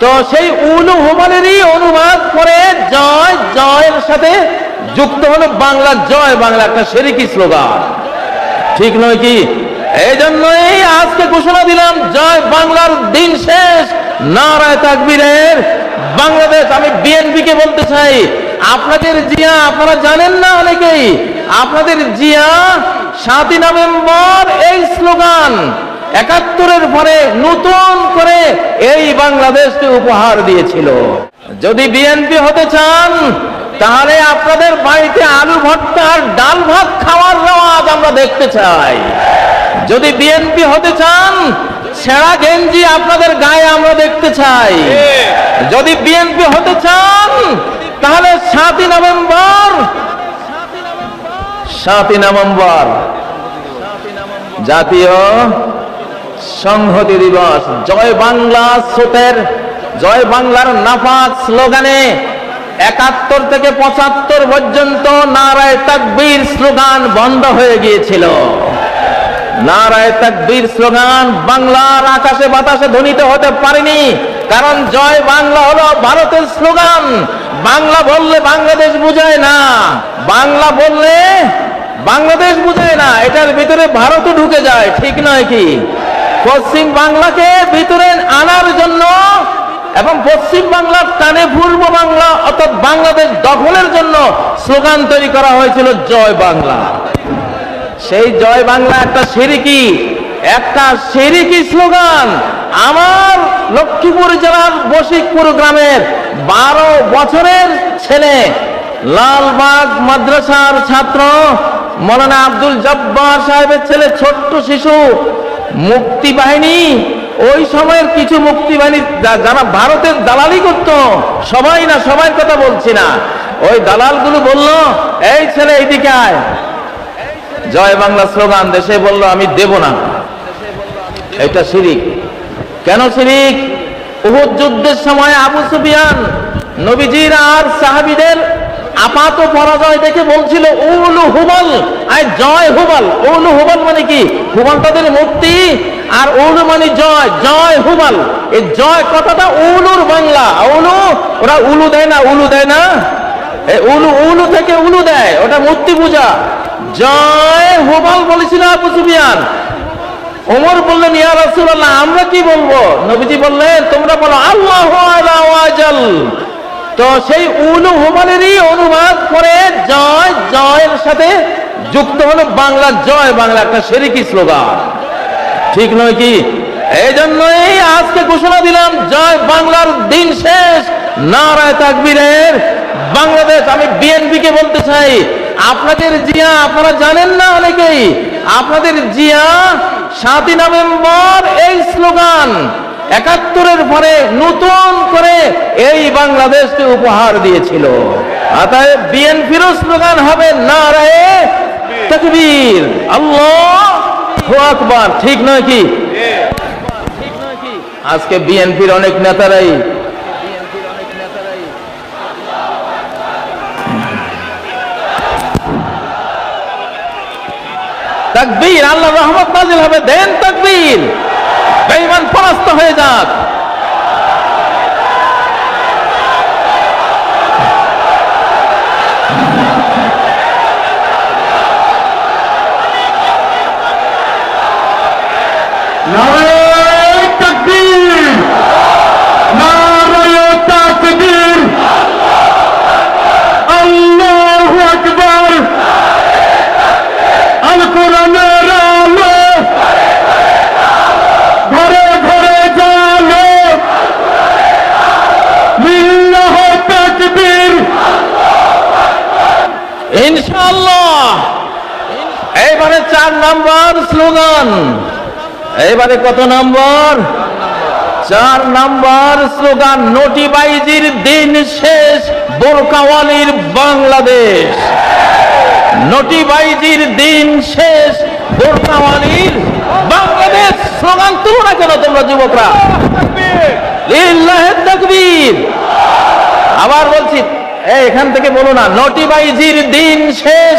তো সেই উলু হুমানেরই অনুবাদ করে জয়, জয়ের সাথে যুক্ত হলো বাংলা, জয় বাংলা, একটা সেরিকি স্লোগান। ঠিক নয় কি? এই জন্যই আজকে ঘোষণা দিলাম, জয় বাংলার দিন শেষ, নারায় তাকবীরের বাংলাদেশ। আমি বিএনপি কে বলতে চাই, আপনাদের জিয়া, আপনারা জানেন না অনেকেই, আপনাদের জিয়া সাতই নভেম্বর এই স্লোগান একাত্তরের পরে নতুন করে এই বাংলাদেশকে উপহার দিয়েছিল। যদি বিএনপি হতে চান, তাহলে আপনাদের বাড়িতে আলু ভর্তা আর ডাল ভাত খাওয়ার রেওয়াজ আমরা দেখতে চাই। যদি বিএনপি হতে চান, সেরা গেঞ্জি আপনাদের গায়ে আমরা দেখতে চাই। যদি বিএনপি হতে চান, তাহলে সাতই নভেম্বর সাতই নভেম্বর, জাতীয় সংহতি দিবস। জয় বাংলা স্রোতের, জয় বাংলার নাফাজ স্লোগানে একাত্তর থেকে পঁচাত্তর পর্যন্ত নারায় তাকবীর স্লোগান বন্ধ হয়ে গিয়েছিল। নারায় তাকবীর স্লোগান বাংলার আকাশে বাতাসে ধ্বনিত হতে পারেনি, কারণ জয় বাংলা হলো ভারতের স্লোগান। বাংলা বললে বাংলাদেশ বুঝায় না, বাংলা বললে বাংলাদেশ বুঝায় না, এটার ভিতরে ভারতও ঢুকে যায়, ঠিক নয় কি? পশ্চিম বাংলাকে ভিতরে আনার জন্য এবং পশ্চিম বাংলার টানে পূর্ব বাংলা অর্থাৎ বাংলাদেশ দখলের জন্য স্লোগান তৈরি করা হয়েছিল, জয় বাংলা। সেই জয় বাংলা একটা সিরিকি একটা সিরিকি স্লোগান আমার লক্ষ্মীপুর জেলার বশিকপুর গ্রামের বারো বছরের ছেলে, লালবাগ মাদ্রাসার ছাত্র মৌলানা আব্দুল জব্বার সাহেবের ছেলে, ছোট্ট শিশু মুক্তি বাহিনী ওই সময়ের কিছু মুক্তি বাহিনী যারা ভারতের দালালি করত, সবাই না সবার কথা বলছি না। ওই দালালগুলো বলল, এই ছেলে, এইদিকে আয়। জয় বাংলা স্লোগান, দেশে বলল, আমি দেব না। এটা শিরিক। কেন শিরিক? উহুদ যুদ্ধের সময় আবু সুফিয়ান, নবীজির আর সাহাবিদের আপাত পরাজয় দেখে বলছিল, উলু হুবল আই জয় হুবল উলু হুবল মানে কি? হুবল তাদের মুক্তি, আর উলু মানে জয় জয় হুবল এই জয় কথাটা উলুর বাংলা। উলু, ওরা উলু দেয় না, উলু দেয় না। উলু উলু থেকে উলু দেয়, ওটা মূর্তি পূজা। জয় হুবল বলেছিল আবু সুফিয়ান। ওমর বললেন, ইয়া রাসূলুল্লাহ, আমরা কি বলব? নবীজি বললেন, তোমরা বলো, আল্লাহু আলা ওয়াজাল। তো সেই উলু হুমানেরই অনুবাদ করে জয়, জয়ের সাথে যুক্ত হলো বাংলা জয় বাংলা একটা সেরিকি স্লোগান। ঠিক নয় কি? এই জন্যই আজকে ঘোষণা দিলাম, জয় বাংলার দিন শেষ। নারায় তাকবীরের বাংলাদেশ। আমি বিএনপি কে বলতে চাই, আপনাদের জিয়া, আপনারা জানেন না অনেকেই, আপনাদের জিয়া সাতই নভেম্বর এই স্লোগান একাত্তরের পরে নতুন করে এই বাংলাদেশকে উপহার দিয়েছিল। বিএনপিরও স্লোগান হবে তকবীর। আল্লাহ আকবার। ঠিক নয় কি? আজকে বিএনপির অনেক নেতারাই তাকবীর। আল্লাহ রহমত নাজিল হবে। দেন তাকবীর। বেঈমান পরাস্ত হয়ে যাক নারায়ণ তাকবীর নারায়ণ তাকবীর আল্লাহু আকবার আল কোরআনের আলো ঘরে ঘরে জালো লিল্লাহ তাকবীর ইনশাআল্লাহ এইবারে চার নাম্বার স্লোগান এইবারে কত নম্বর? চার নাম্বার স্লোগান, নোটিবাইজির দিন শেষ বোরকাওয়ালির বাংলাদেশ। নোটিবাইজির দিন শেষ বোরকাওয়ালির বাংলাদেশ। স্লোগান তুলো না কেন তোমরা যুবকরা। আবার বলছি এখান থেকে বলো না, নোটিবাইজির দিন শেষ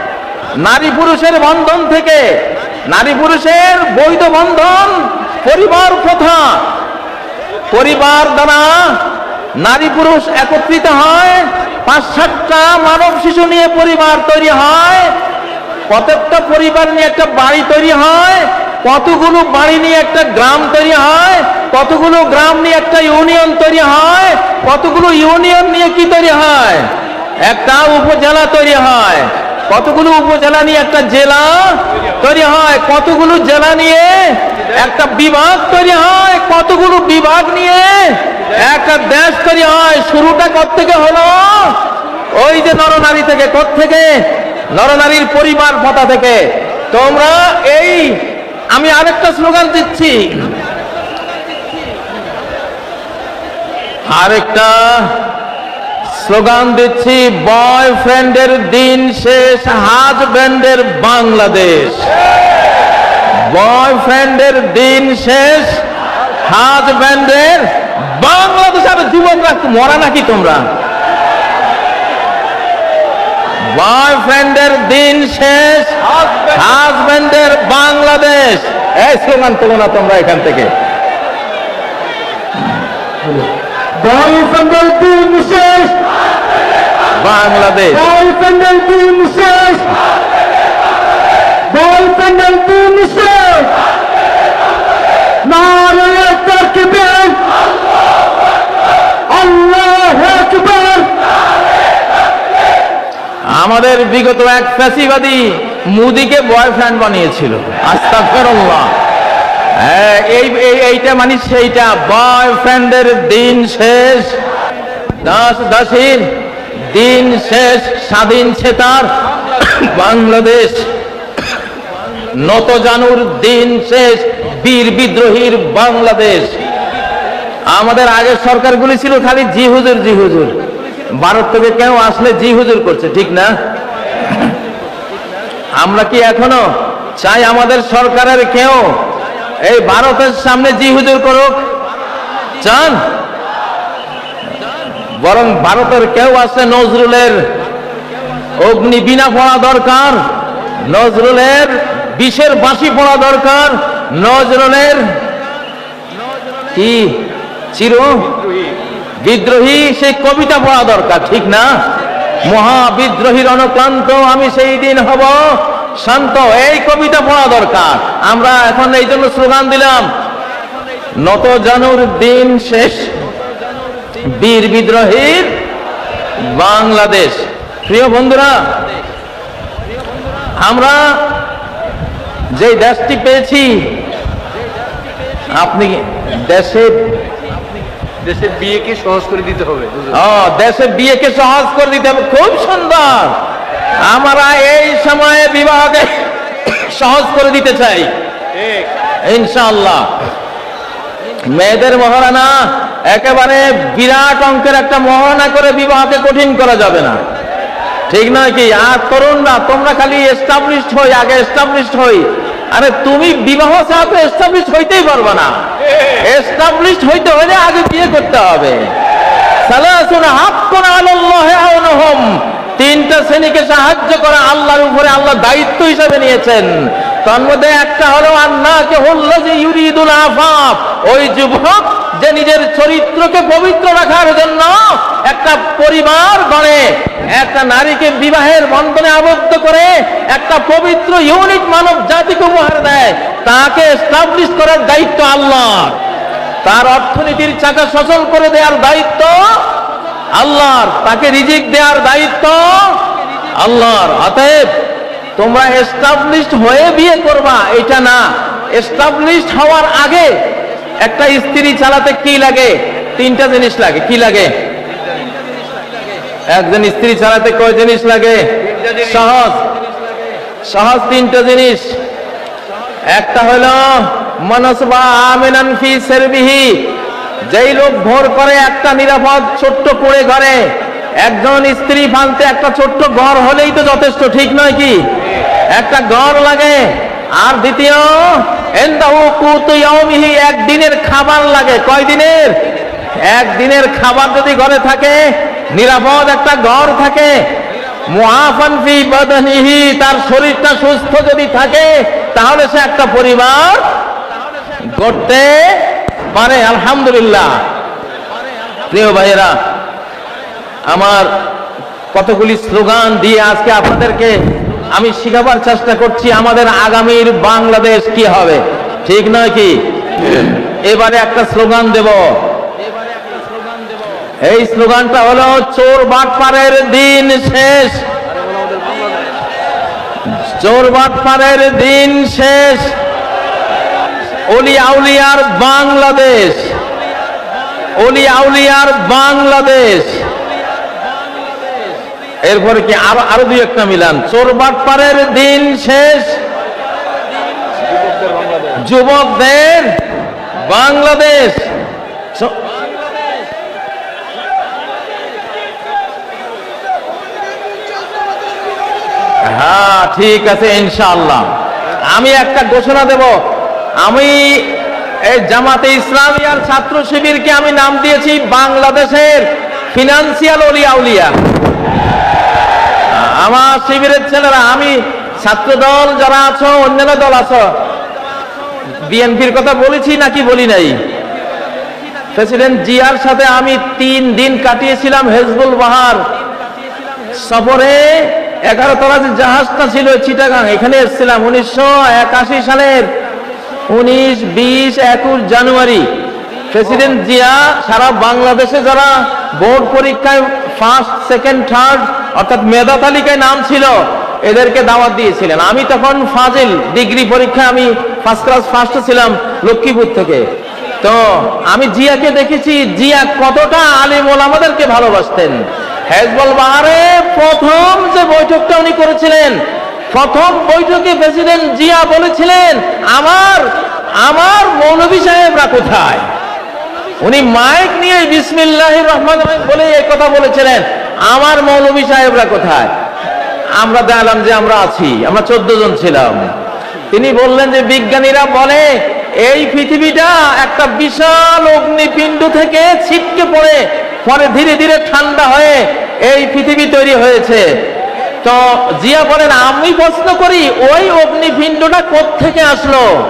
নারী পুরুষের বন্ধন থেকে, নারী পুরুষের বৈধ বন্ধন, পরিবার প্রথা। পরিবার দ্বারা নারী পুরুষ একত্রিত হয় পাঁচ সাতটা মানব শিশু নিয়ে পরিবার তৈরি হয়, প্রত্যেকটা পরিবার নিয়ে একটা বাড়ি তৈরি হয়, কতগুলো বাড়ি নিয়ে একটা গ্রাম তৈরি হয়, কতগুলো গ্রাম নিয়ে একটা ইউনিয়ন তৈরি হয়, কতগুলো ইউনিয়ন নিয়ে কি তৈরি হয়? একটা উপজেলা তৈরি হয়। কতগুলো উপজেলা নিয়ে একটা জেলা তৈরি হয়? কতগুলো জেলা নিয়ে একটা বিভাগ তৈরি হয়? কতগুলো বিভাগ নিয়ে একটা দেশ তৈরি হয়? শুরুটা থেকে হলো? ওই যে নরনারী থেকে থেকে নরনারীর পরিবার পথা থেকে। তোমরা এই, আমি আরেকটা স্লোগান দিচ্ছি। আরেকটা স্লোগান দিচ্ছি, বয়ফ্রেন্ডের দিন শেষ হাজব্যান্ডের বাংলাদেশ। বয়ফ্রেন্ডের দিন শেষ হাজব্যান্ডের বাংলাদেশ। আর জীবন রাখতে মরা নাকি তোমরা? বয়ফ্রেন্ডের দিন শেষ হাজব্যান্ডের বাংলাদেশ। এই স্লোগান তোলো না তোমরা এখান থেকে। বয়ফ্রেন্ডের দিন শেষ বাংলাদেশ। আমাদের বিগত এক ফ্যাসিবাদী মুদিকে বয়ফ্রেন্ড বানিয়েছিল আস্তাগফিরুল্লাহ। হ্যাঁ এই এই- এইটা মানে সেইটা বয়ফ্রেন্ডের দিন শেষ। দাস দাসীর দিন শেষ, স্বাধীন তার। বাংলাদেশ। নত জানুর দিন শেষ, বীর বিদ্রোহীর বাংলাদেশ। আমাদের আগের সরকারগুলি ছিল খালি জি হুজুর জি হুজুর। ভারত থেকে কেউ আসলে জি হুজুর করছে, ঠিক না? আমরা কি এখনও চাই আমাদের সরকারের কেউ এই ভারতের সামনে জি হুজুর করুক? চান? বরং ভারতের কেউ আছে নজরুলের অগ্নি বিনা পড়া দরকার, নজরুলের বিষের বাঁশি পড়া দরকার, নজরুলের কি? চির বিদ্রোহী সেই কবিতা পড়া দরকার, ঠিক না? মহা বিদ্রোহীর অনুক্লান্ত আমি সেই দিন হব শান্ত, এই কবিতা পড়া দরকার। আমরা এখন এই জন্য স্লোগান দিলাম, নত জানুর দিন শেষ বীর বিদ্রোহীর বাংলাদেশ। প্রিয় বন্ধুরা আমরা যে দেশটি পেয়েছি আপনি দেশে দেশের বিয়েকে সহজ করে দিতে হবে ও দেশে বিয়েকে সহজ করে দিতে হবে। খুব সুন্দর। আমরা এই সময়ে বিবাহকে সহজ করে দিতে চাই। ইনশাআল্লাহ। মেয়েদের মহারানা, একেবারে বিরাট অঙ্কের একটা মহারানা করে বিবাহকে কঠিন করা যাবে না। ঠিক নয় কি? আর তরুণরা তোমরা খালি এস্টাবলিশড হই, আগে এস্টাবলিশড হই। আরে তুমি বিবাহ তো এস্টাবলিশ হইতেই পারবে না। এস্টাবলিশড হইতে হলে আগে বিয়ে করতে হবে। তিনটা শ্রেণীকে সাহায্য করা আল্লাহর উপরে আল্লাহ দায়িত্ব হিসেবে নিয়েছেন। তার মধ্যে একটা হলো আন্নাকে হল্লা যে, ইউরিদুল আফাফ। ওই যুবক যে নিজের চরিত্রকে পবিত্র রাখার জন্য একটা পরিবার গড়ে, একটা নারীকে বিবাহের বন্ধনে আবদ্ধ করে, একটা পবিত্র ইউনিট মানব জাতিকে উপহার দেয়, তাকে এস্টাবলিশ করার দায়িত্ব আল্লাহর তার অর্থনীতির চাকা সচল করে দেওয়ার দায়িত্ব আল্লাহর, তাকে রিজিক দেওয়ার দায়িত্ব আল্লাহর। অতএব তোমরা এস্টাবলিশড হয়ে বিয়ে করবা, এটা না। এস্টাবলিশড হওয়ার আগে একটা স্ত্রী চালাতে কি লাগে? তিনটা জিনিস লাগে। কি লাগে? একজন স্ত্রী চালাতে কয় জিনিস লাগে? সহজ। সহজ তিনটা জিনিস। একটা হলো, মনসবা আমিনান ফি সারবিহি। যেই লোক ভোর করে একটা নিরাপদ ছোট্ট কুড়ে ঘরে, একজন স্ত্রী ফালতে একটা ছোট্ট ঘর হলেই তো যথেষ্ট, ঠিক নয় কি? একটা ঘর লাগে, আর দ্বিতীয় একদিনের খাবার লাগে। কয় দিনের? একদিনের খাবার যদি ঘরে থাকে, নিরাপদ একটা ঘর থাকে। তার শরীরটা সুস্থ যদি থাকে, তাহলে সে একটা পরিবার করতে পারে, আলহামদুলিল্লাহ। প্রিয় ভাইয়েরা, আমার কতগুলি স্লোগান দিয়ে আজকে আপনাদেরকে আমি শিখাবার চেষ্টা করছি আমাদের আগামীর বাংলাদেশ কি হবে। ঠিক নয় কি? এবারে একটা স্লোগান দেব। এই স্লোগানটা হলো, চোর বাটপারের দিন শেষ। চোর বাটপারের দিন শেষ। অলি আউলিয়ার বাংলাদেশ। অলি আউলিয়ার বাংলাদেশ। এরপরে কি আরও আরও দুই একটা মিলান? চোরবাটপাড়ের দিন শেষ। যুবকদের বাংলাদেশ। হ্যাঁ ঠিক আছে, ইনশাআল্লাহ। আমি একটা ঘোষণা দেব। আমি এই জামাতে ইসলামী আর ছাত্র শিবিরকে আমি নাম দিয়েছি বাংলাদেশের ফিনান্সিয়াল অলি আউলিয়া আমার শিবিরের ছেলেরা, আমি ছাত্র দল যারা আছো, অন্যান্য দল আছো, বিএনপির কথা বলেছি নাকি বলি নাই? প্রেসিডেন্ট জিয়ার সাথে আমি তিন দিন কাটিয়েছিলাম হেজবুল বাহার। সফরে এগারো তলা যে জাহাজটা ছিল চিটাগাং, এখানে এসেছিলাম উনিশশো একাশি সালের উনিশ, বিশ, একুশ জানুয়ারি। প্রেসিডেন্ট জিয়া সারা বাংলাদেশে যারা বোর্ড পরীক্ষায় ফার্স্ট সেকেন্ড থার্ড অর্থাৎ মেধা তালিকায় নাম ছিল, এদেরকে দাওয়াত দিয়েছিলেন। আমি তখন ফাজিল, ডিগ্রি পরীক্ষা আমি ফার্স্ট ক্লাস ফার্স্ট ছিলাম লক্ষ্মীপুর থেকে। তো আমি জিয়াকে দেখেছি, জিয়া কতটা আলিম ওলামাদেরকে ভালোবাসতেন। হেজবল বাহারে প্রথম যে বৈঠকটা উনি করেছিলেন, প্রথম বৈঠকে প্রেসিডেন্ট জিয়া বলেছিলেন, আমার আমার মৌলভী সাহেবরা কোথায়? উনি মাইক নিয়ে বিসমিল্লাহ রহমান বলে এই কথা বলেছিলেন। আমার মৌলভী সাহেবরা কোথায়? আমরা দেখলাম যে আমরা আছি, আমরা চোদ্দ জন ছিলাম। তিনি বললেন যে বিজ্ঞানীরা বলে, এই পৃথিবীটা একটা বিশাল অগ্নিপিণ্ড থেকে ছিটকে পড়ে, পরে ধীরে ধীরে ঠান্ডা হয়ে এই পৃথিবী তৈরি হয়েছে। তো জিয়া বলেন, আমি প্রশ্ন করি, ওই অগ্নিপিণ্ডটা থেকে আসলো?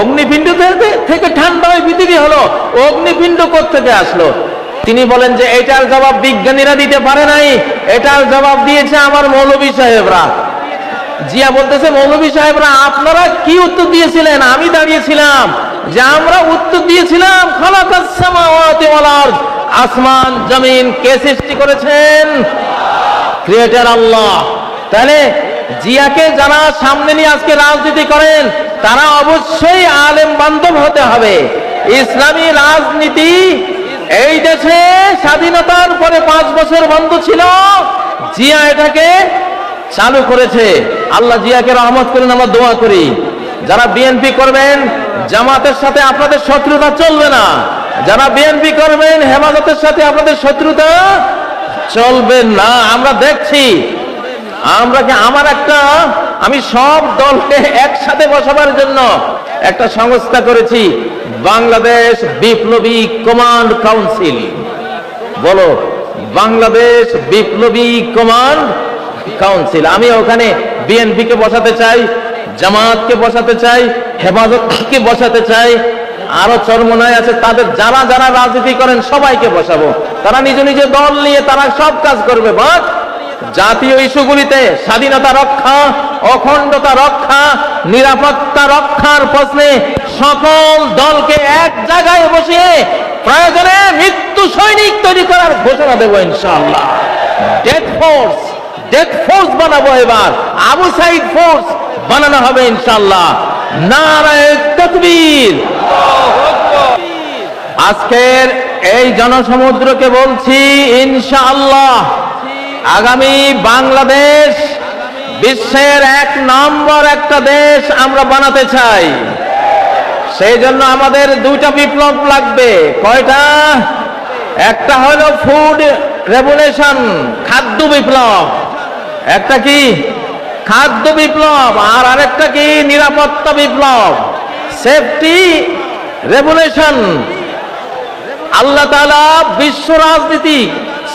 অগ্নিপিণ্ড থেকে- থেকে ঠান্ডা হয়ে পৃথিবী হলো, অগ্নিপিণ্ড থেকে আসলো? তিনি বলেন যে এটার জবাব বিজ্ঞানীরা দিতে পারে নাই। এটার জবাব দিয়েছে আমার মৌলভী সাহেবরা। জিয়া বলতেছে, মৌলভী সাহেবরা, আপনারা কি উত্তর দিয়েছিলেন? আমি দাঁড়িয়েছিলাম যে আমরা উত্তর দিয়েছিলাম। আসমান, জমিন, কে সৃষ্টি করেছেন? Creator Allah. তাহলে জিয়াকে যারা সামনে নিয়ে আজকে রাজনীতি করেন, তারা অবশ্যই আলেম বান্ধব হতে হবে। ইসলামী রাজনীতি এই দেশে স্বাধীনতার পরে পাঁচ বছর বন্ধ ছিল। জিয়া এটাকে চালু করেছে। আল্লাহ জিয়াকে রহমত করেন, আমরা দোয়া করি। যারা বিএনপি করবেন, জামাতের সাথে আপনাদের শত্রুতা চলবে না। যারা বিএনপি করবেন, হেফাজতের সাথে আপনাদের শত্রুতা চলবে না। আমরা দেখছি, আমরা কি আমার একটা, আমি সব দলকে একসাথে বসাবার জন্য একটা সংস্থা করেছি। বাংলাদেশ বিপ্লবী কমান্ড কাউন্সিল। বলো, বাংলাদেশ বিপ্লবী কমান্ড কাউন্সিল। আমি ওখানে বিএনপি কে বসাতে চাই জামাতকে বসাতে চাই, হেফাজতকে বসাতে চাই, আরও চরমনায় আছে, তাদের যারা যারা রাজনীতি করেন সবাইকে বসাবো। তারা নিজ নিজ দল নিয়ে তারা সব কাজ করবে, বাট জাতীয় ইস্যুগুলিতে স্বাধীনতা রক্ষা, অখণ্ডতা রক্ষা, নিরাপত্তা রক্ষার প্রশ্নে সকল দলকে এক জায়গায় বসিয়ে প্রয়োজনে মৃত্যু সৈনিক তৈরি করার ঘোষণা দেবো ইনশাআল্লাহ। ডেথ ফোর্স ডেথ ফোর্স বানাবো এবার। আবু সাইড ফোর্স বানানো হবে ইনশাআল্লাহ। নারায় আজকের এই জনসমুদ্রকে বলছি ইনশাআল্লাহ, আগামী বাংলাদেশ বিশ্বের এক নম্বর একটা দেশ আমরা বানাতে চাই। সেই জন্য আমাদের দুইটা বিপ্লব লাগবে। কয়টা? একটা হলো ফুড রেভুলেশন খাদ্য বিপ্লব। একটা কি? খাদ্য বিপ্লব। আর আরেকটা কি? নিরাপত্তা বিপ্লব। সেফটি রেভুলেশন আল্লাহ তাআলা বিশ্ব রাজনীতি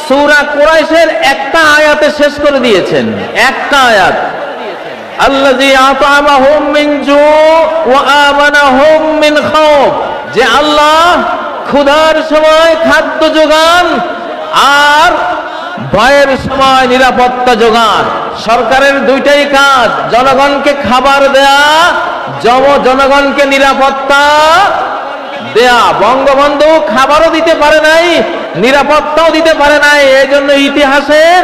সূরা কোরাইশের একটা আয়াতে শেষ করে দিয়েছেন। একটা আয়াত। আল্লাযী আতামাহুম মিন জু ওয়া আমানাহুম মিন খাউফ। যে আল্লাহ ক্ষুধার সময় খাদ্য যোগান আর ভয়ের সময় নিরাপত্তা যোগান। সরকারের দুইটাই কাজ, জনগণকে খাবার দেয়া জম জনগণকে নিরাপত্তা দেয়া। বঙ্গবন্ধু খাবারও দিতে পারে নাই, নিরাপত্তাও দিতে পারে নাই এই জন্য ইতিহাসের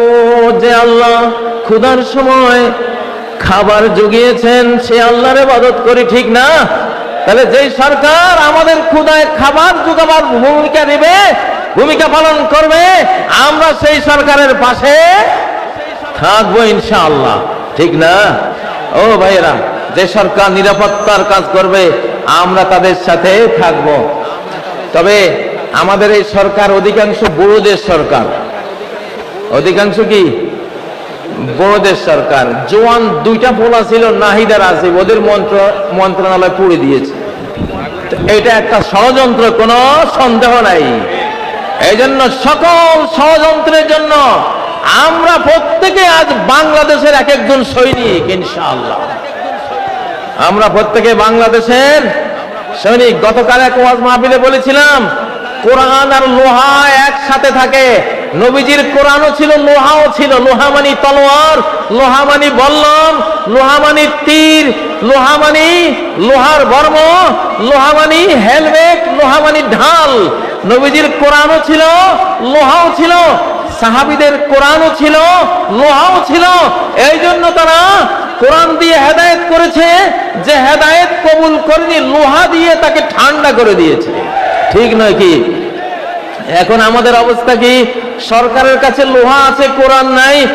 যে আল্লাহ ক্ষুধার সময় খাবার জুগিয়েছেন, সে আল্লাহর ইবাদত করি ঠিক না? তাহলে যেই সরকার আমাদের ক্ষুধায় খাবার জোগাবার ভূমিকা নেবে, ভূমিকা পালন করবে, আমরা সেই সরকারের পাশে থাকব ইনশাআল্লাহ। ঠিক না? ও ভাইয়েরা, যে সরকার নিরাপত্তার কাজ করবে, আমরা তাদের সাথে থাকব। তবে আমাদের এই সরকার অধিকাংশ বড়দের সরকার। অধিকাংশ কি? বড়দের সরকার। জোয়ান দুইটা পোলা ছিল, নাহিদার আছে ওদের মন্ত্র, মন্ত্রণালয় পুড়ে দিয়েছে। এটা একটা ষড়যন্ত্র, কোনো সন্দেহ নাই। এই জন্য সকল ষড়যন্ত্রের জন্য আমরা প্রত্যেকে আজ বাংলাদেশের এক একজন সৈনিক, ইনশাআল্লাহ। আমরা প্রত্যেকে বাংলাদেশের সৈনিক। গতকাল এক ওয়াজ মাহফিলে বলেছিলাম, কোরআন আর লোহা একসাথে থাকে নবীজির কোরআনও ছিল, লোহাও ছিল। লোহা মানি তলোয়ার, লোহা মানি বল্লম, লোহা মানি তীর, লোহা মানি লোহার বর্ম, লোহা মানি হেলমেট, লোহা মানি ঢাল। নবীজির কোরআনও ছিল, লোহাও ছিল, সাহাবিদের কোরআনও ছিল, লোহাও ছিল। এই জন্য তারা কোরআন দিয়ে হেদায়েত করেছে, যে হেদায়েত কবুল করেনি, লোহা দিয়ে তাকে ঠান্ডা করে দিয়েছে। ঠিক নয় কি? এখন আমাদের অবস্থা কি? সরকারের কাছে লোহা আছে, কোরআন নাই।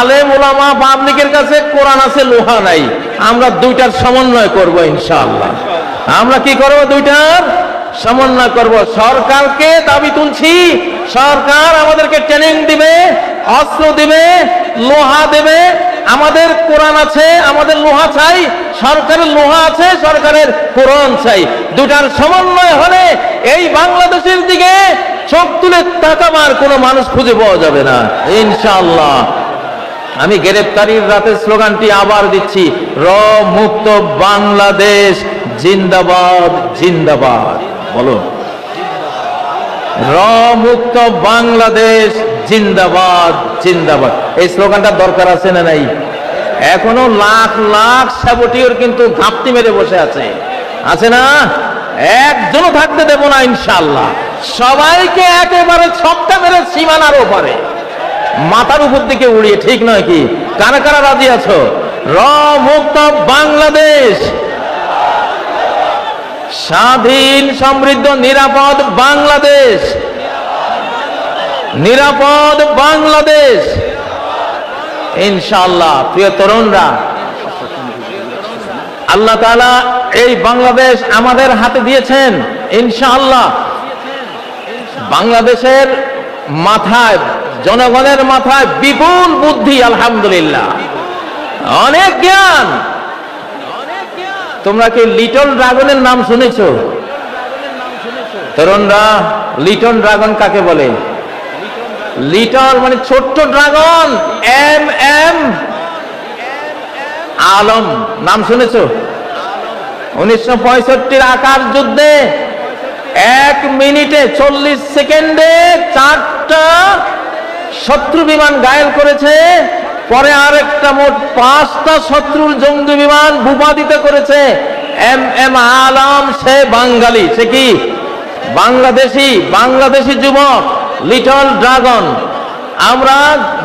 আলেম ওলামা পাবলিকের কাছে কোরআন আছে, লোহা নাই। আমরা দুইটার সমন্বয় করব ইনশাআল্লাহ। আমরা কি করব দুইটার? সমন্বয় করব। সরকারকে দাবি তুলছি, সরকার আমাদেরকে ট্রেনিং দিবে, অস্ত্র দিবে, লোহা দেবে। আমাদের কোরআন আছে, আমাদের লোহা চাই, সরকারের লোহা আছে, সরকারের কোরআন চাই। দুটার সমন্বয় হলে এই বাংলাদেশের দিকে চোখ তুলে তাকাবার কোনো মানুষ খুঁজে পাওয়া যাবে না। ইনশাআল্লাহ। আমি গ্রেপ্তারির রাতের স্লোগানটি আবার দিচ্ছি র মুক্ত বাংলাদেশ, জিন্দাবাদ জিন্দাবাদ। বলো র মুক্ত বাংলাদেশ, জিন্দাবাদ জিন্দাবাদ। এই স্লোগানটা দরকার আছে না নাই? এখনও লাখ লাখ সাবটিওর কিন্তু ঘাপটি মেরে বসে আছে। আছে না? একজনও থাকতে দেব না ইনশাল্লাহ সবাইকে একেবারে ছক্কা মেরে সীমানার ওপারে। মাথার উপর দিকে উড়িয়ে, ঠিক নয় কি? কারা কারা রাজি আছো? র মুক্ত বাংলাদেশ। স্বাধীন, সমৃদ্ধ, নিরাপদ বাংলাদেশ। নিরাপদ বাংলাদেশ। ইনশাআল্লাহ, প্রিয় তরুণরা, আল্লাহ তাআলা এই বাংলাদেশ আমাদের হাতে দিয়েছেন, ইনশাআল্লাহ। বাংলাদেশের মাথায়, জনগণের মাথায় বিপুল বুদ্ধি, আলহামদুলিল্লাহ। অনেক জ্ঞান। তোমরা কি লিটল ড্রাগনের নাম শুনেছ? তরুণরা, লিটল ড্রাগন কাকে বলে? লিটল মানে ছোট্ট ড্রাগন, এম এম আলম। নাম শুনেছো? উনিশশো পঁয়ষট্টির আকার যুদ্ধে এক মিনিটে চল্লিশ সেকেন্ডে চারটা শত্রু বিমান ঘায়েল করেছে, পরে আরেকটা মোট পাঁচটা শত্রুর জঙ্গি বিমান ভূপাতিত করেছে। এম এম আলম, সে বাঙালি, সে কি? বাংলাদেশি বাংলাদেশি যুবক, লিটল ড্রাগন। আমরা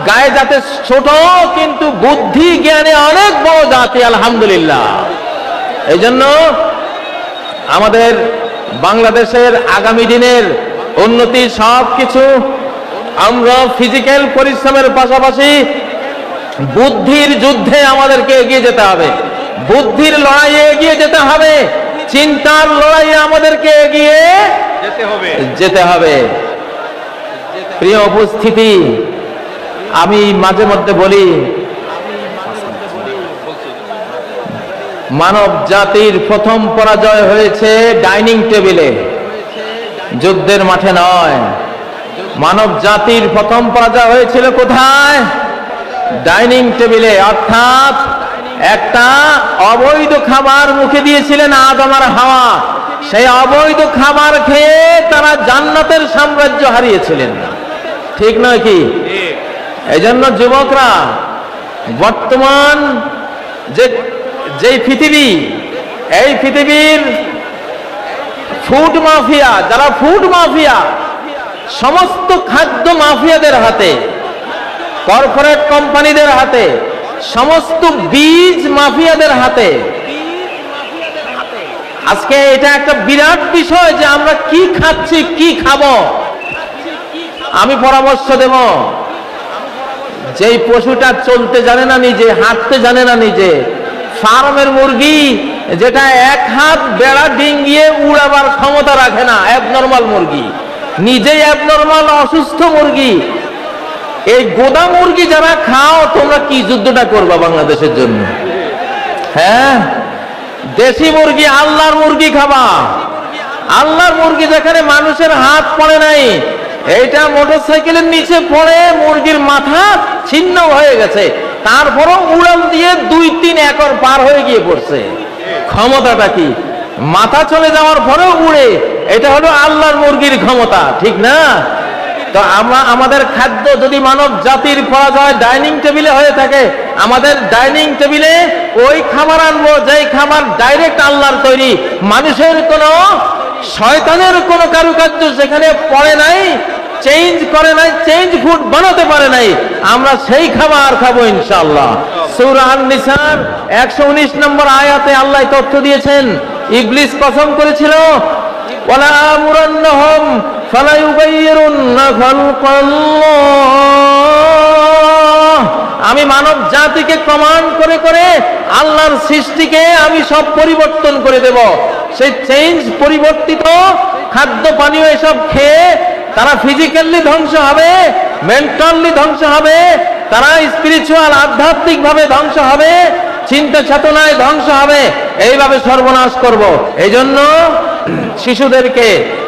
গায়ে যাতে ছোট, কিন্তু বুদ্ধি, জ্ঞানে অনেক বড় জাতি, আলহামদুলিল্লাহ। এই জন্য আমাদের বাংলাদেশের আগামী দিনের উন্নতি সব কিছু আমরা ফিজিক্যাল পরিশ্রমের পাশাপাশি বুদ্ধির যুদ্ধে আমাদেরকে এগিয়ে যেতে হবে। বুদ্ধির লড়াইয়ে এগিয়ে যেতে হবে। চিন্তার লড়াইয়ে আমাদেরকে এগিয়ে যেতে হবে। যেতে হবে। প্রিয় উপস্থিতি আমি মাঝে মধ্যে বলি মানব জাতির প্রথম পরাজয় হয়েছে ডাইনিং টেবিলে। যুদ্ধের মাঠে নয়। মানব জাতির প্রথম পরাজয় হয়েছিল কোথায়? ডাইনিং টেবিলে অর্থাৎ একটা অবৈধ খাবার মুখে দিয়েছিলেন আদম আর হাওয়া। সেই অবৈধ খাবার খেয়ে তারা জান্নাতের সাম্রাজ্য হারিয়েছিলেন। ঠিক নয় কি? এই জন্য যুবকরা বর্তমান যে যেই পৃথিবী, এই পৃথিবীর ফুড মাফিয়া যারা ফুড মাফিয়া সমস্ত খাদ্য মাফিয়াদের হাতে কর্পোরেট কোম্পানিদের হাতে, সমস্ত বীজ মাফিয়াদের হাতে, আজকে এটা একটা বিরাট বিষয় যে আমরা কি খাচ্ছি, কি খাব? আমি পরামর্শ দেব। যেই পশুটা চলতে জানে না নিজে, হাঁটতে জানে না নিজে ফার্মের মুরগি যেটা এক হাত বেড়া ডিঙ্গিয়ে উড়াবার ক্ষমতা রাখে না অ্যাবনর্মাল মুরগি। নিজেই অ্যাবনর্মাল অসুস্থ মুরগি। এই গোদা মুরগি যারা খাও, তোমরা কি যুদ্ধটা করবা বাংলাদেশের জন্য? হ্যাঁ? দেশি মুরগি, আল্লাহর মুরগি খাবা। আল্লাহর মুরগি যেখানে মানুষের হাত পড়ে নাই, এইটা মোটরসাইকেলের নিচে পড়ে, মুরগির মাথা ছিন্ন হয়ে গেছে। তারপরও উড়াল দিয়ে দুই তিন একর পার হয়ে গিয়ে পড়ছে। ক্ষমতাটা কি? মাথা চলে যাওয়ার পরেও উড়ে। এটা হলো আল্লাহর মুরগির ক্ষমতা, ঠিক না? তো আমরা, আমাদের খাদ্য যদি মানব জাতির পরাজয় ডাইনিং টেবিলে হয়ে থাকে, আমাদের ডাইনিং টেবিলে ওই খাবার আনব, যেই খাবার ডাইরেক্ট আল্লাহর তৈরি। মানুষের কোনো, শয়তানের কোনো কারুকার্য সেখানে পড়ে নাই। চেঞ্জ করে নাই চেঞ্জ ফুড বানাতে পারে নাই। আমরা সেই খাবার খাব ইনশাল্লাহ সূরা নিসার একশো উনিশ নম্বর আয়াতে আল্লাহ তথ্য দিয়েছেন। ইবলিস কসম করেছিল, ওয়ালা আমুরান্নাহুম ফালা ইউগাইয়িরুন্না খালকাল্লাহ। আমি মানব জাতিকে কমান্ড করে করে আল্লাহর সৃষ্টিকে আমি সব পরিবর্তন করে দেব। সেই চেঞ্জ পরিবর্তিত খাদ্য পানীয় এসব খেয়ে তারা ফিজিক্যালি ধ্বংস হবে মেন্টালি ধ্বংস হবে, তারা স্পিরিচুয়াল আধ্যাত্মিক ভাবে ধ্বংস হবে, চিন্তা চেতনায় ধ্বংস হবে। এইভাবে সর্বনাশ করব। এই জন্য শিশুদেরকে,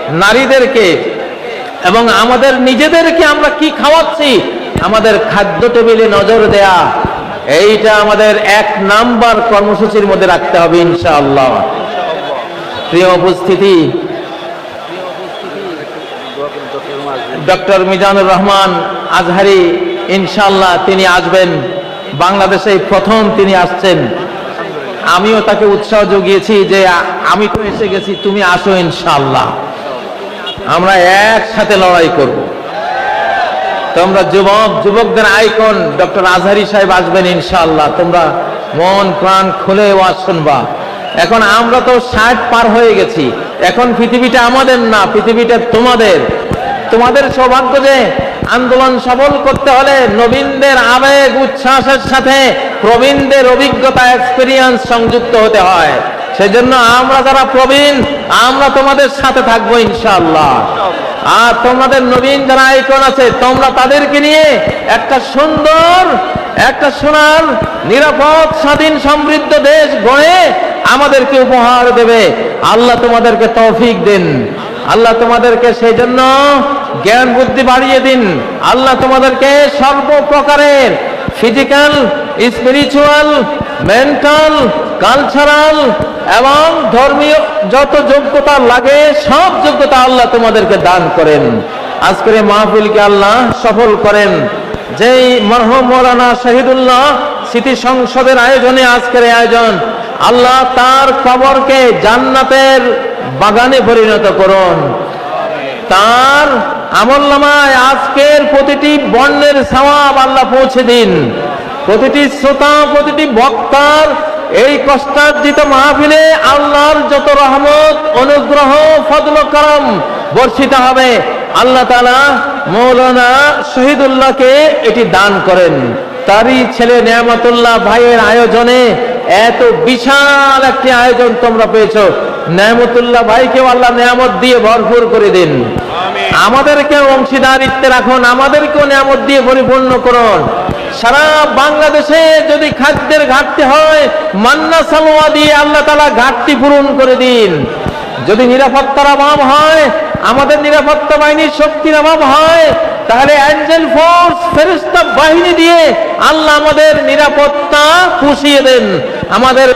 নারীদেরকে এবং আমাদের নিজেদেরকে আমরা কি খাওয়াচ্ছি? আমাদের খাদ্য টেবিলে নজর দেয়া। এইটা আমাদের এক নাম্বার কর্মসূচির মধ্যে রাখতে হবে ইনশাআল্লাহ। প্রিয় উপস্থিতি ডক্টর মিজানুর রহমান আজহারি ইনশাল্লাহ তিনি আসবেন। বাংলাদেশে প্রথম তিনি আসছেন। আমিও তাকে উৎসাহ জুগিয়েছি যে আমি তো এসে গেছি, তুমি আসো ইনশাল্লাহ আমরা একসাথে লড়াই করব। তোমরা যুবক, যুবকদের আইকন ডক্টর আজহারি সাহেব আসবেন ইনশাল্লাহ তোমরা মন, প্রাণ খুলে ওয়াজ শুনবা। এখন আমরা তো ষাট পার হয়ে গেছি। এখন পৃথিবীটা আমাদের না, পৃথিবীটা তোমাদের। তোমাদের সৌভাগ্য যে আন্দোলন সফল করতে হলে নবীনদের আবেগ উচ্ছ্বাসের সাথে প্রবীণদের অভিজ্ঞতা এক্সপিরিয়েন্স সংযুক্ত হতে হয়। সেজন্য আমরা যারা প্রবীণ, আমরা তোমাদের সাথে থাকব ইনশাআল্লাহ। আর তোমাদের নবীন যারা আইকন আছে, তোমরা তাদেরকে নিয়ে একটা সুন্দর, একটা সোনার, নিরাপদ, স্বাধীন, সমৃদ্ধ দেশ গড়ে আমাদেরকে উপহার দেবে। আল্লাহ তোমাদেরকে তৌফিক দিন। আল্লাহ তোমাদেরকে সেই জন্য জ্ঞান বুদ্ধি বাড়িয়ে দিন। আল্লাহ তোমাদেরকে সর্বপ্রকারের ফিজিক্যাল স্পিরিচুয়াল মেন্টাল কালচারাল এবং ধর্মীয় যত যোগ্যতা লাগে, সব যোগ্যতা আল্লাহ তোমাদেরকে দান করেন। আজকের মাহফিলকে আল্লাহ সফল করেন। যেই মরহম মৌলানা শহীদুল্লাহ স্মৃতি সংসদের আয়োজনে আজকের আয়োজন, আল্লাহ তার কবরকে জান্নাতের বাগানে পরিণত করুন। তার আমল নামায় আজকের প্রতিটি বর্ণের সওয়াব আল্লাহ পৌঁছে দিন। প্রতিটি শ্রোতা, প্রতিটি বক্তার এই কষ্টার্জিত মাহফিলে আল্লাহর যত রহমত, অনুগ্রহ ফদল করম বর্ষিত হবে। আল্লাহ তালা মৌলানা শহীদুল্লাহকে এটি দান করেন। তারই ছেলে নিয়ামতুল্লাহ ভাইয়ের আয়োজনে এত বিশাল একটি আয়োজন তোমরা পেয়েছ। নিয়ামতুল্লাহ ভাইকেও আল্লাহ নিয়ামত দিয়ে ভরপুর করে দিন। আমাদেরকে অংশীদারিত্বে রাখুন আমাদেরকেও নিয়ামত দিয়ে পরিপূর্ণ করুন। সারা বাংলাদেশে যদি খাদ্যের ঘাটতি হয় মান্না সালোয়া দিয়ে আল্লাহ তালা ঘাটতি পূরণ করে দিন। যদি নিরাপত্তার অভাব হয় আমাদের নিরাপত্তা বাহিনীর শক্তির অভাব হয় তাহলে অ্যাঞ্জেল ফোর্স ফেরিস্তা বাহিনী দিয়ে আল্লাহ আমাদের নিরাপত্তা পুষিয়ে দেন। আমাদের